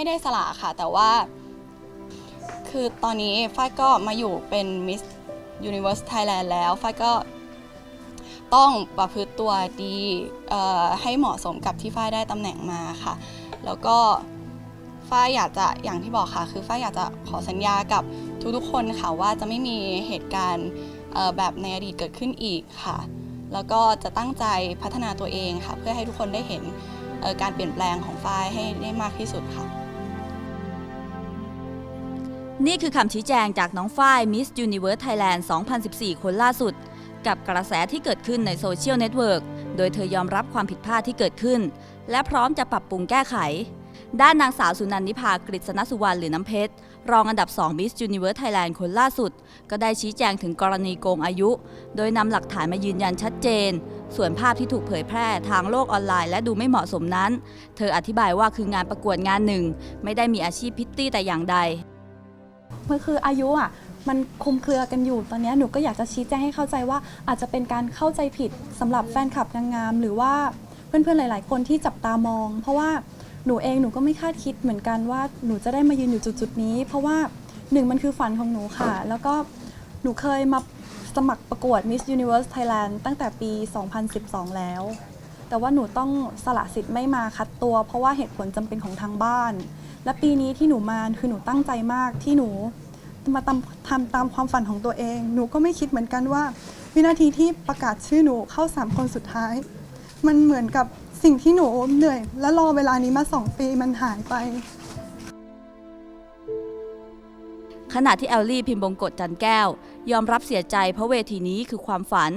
ไม่ได้สละค่ะ แต่ว่า คือตอนนี้ฝ้ายก็มาอยู่เป็น Miss Universe Thailand แล้วฝ้ายก็ต้องประพฤติตัวดีให้เหมาะสมกับที่ฝ้ายได้ตำแหน่งมาค่ะ แล้วก็ฝ้ายอยากจะอย่างที่บอกค่ะ คือฝ้ายอยากจะขอสัญญากับทุกๆคนค่ะว่าจะไม่มีเหตุการณ์แบบในอดีตเกิดขึ้นอีกค่ะ แล้วก็จะตั้งใจพัฒนาตัวเองค่ะ เพื่อให้ทุกคนได้เห็นการเปลี่ยนแปลงของฝ้ายให้ได้มากที่สุดค่ะ นี่คือคำชี้แจงจากน้องฝ้าย Miss Universe Thailand 2014 คนล่าสุด กับกระแสที่เกิดขึ้นในโซเชียลเน็ตเวิร์กโดยเธอยอมรับความผิดพลาดที่เกิดขึ้น และพร้อมจะปรับปรุงแก้ไข ด้านนางสาวสุนันนิพากฤษณสุวรรณหรือน้ำเพชร รองอันดับ 2 Miss Universe Thailand คนล่าสุด ก็ได้ชี้แจงถึงกรณีโกงอายุ โดยนำหลักฐานมายืนยันชัดเจน ส่วนภาพที่ถูกเผยแพร่ทางโลกออนไลน์และดูไม่เหมาะสมนั้น เธออธิบายว่าคืองานประกวดงานหนึ่ง ไม่ได้มีอาชีพพิตตี้แต่อย่างใด มันคืออายุอะมันคลุมเครือกันอยู่ตอนนี้หนูก็อยากจะชี้แจงให้เข้าใจว่าอาจจะเป็นการเข้าใจผิดสำหรับแฟนคลับนางงาม หรือว่าเพื่อนๆหลาย ๆ คนที่จับตามอง เพราะว่าหนูเองหนูก็ไม่คาดคิดเหมือนกันว่าหนูจะได้มายืนอยู่จุดๆนี้ เพราะว่าหนึ่งมันคือฝันของหนูค่ะ แล้วก็หนูเคยมาสมัครประกวด Miss Universe Thailand ตั้งแต่ปี 2012 แล้ว แต่ว่าหนูต้องสละสิทธิ์ไม่มาคัดตัว เพราะว่าเหตุผลจำเป็นของทางบ้าน และปีนี้ที่หนูมาคือหนูตั้งใจมากที่หนูมาทำทำตามความฝันของตัวเอง หนูก็ไม่คิดเหมือนกันว่า วินาทีที่ประกาศชื่อหนูเข้าสามคนสุดท้าย มันเหมือนกับสิ่งที่หนูเหนื่อย และรอเวลานี้มาสองปีมันหายไป ขณะที่แอลลี่พิมพ์บงกฎจันแก้ว ยอมรับเสียใจเพราะเวทีนี้คือความฝัน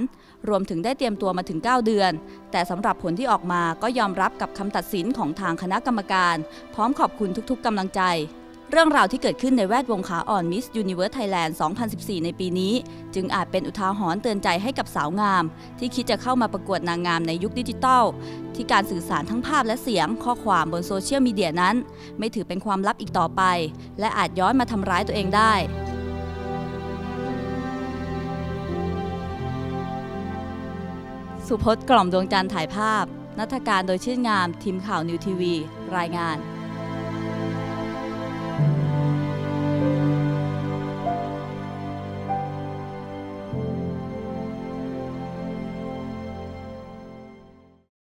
รวมถึงได้เตรียมตัวมาถึง 9 เดือน แต่สำหรับผลที่ออกมาก็ยอมรับกับคำตัดสินของทางคณะกรรมการ พร้อมขอบคุณทุกๆกำลังใจ เรื่องราวที่เกิดขึ้นในแวดวงขาอ่อน Miss Universe Thailand 2014 ในปีนี้ จึงอาจเป็นอุทาหรณ์เตือนใจให้กับสาวงาม ที่คิดจะเข้ามาประกวดนางงามในยุคดิจิทัล ที่การสื่อสารทั้งภาพและเสียงข้อความบนโซเชียลมีเดียนั้น ไม่ถือเป็นความลับอีกต่อไป และอาจย้อนมาทำร้ายตัวเองได้ สุพจน์กล่อมดวงจันทร์ถ่ายภาพ นัฐการโดยชื่นงาม ทีมข่าวนิวทีวี รายงาน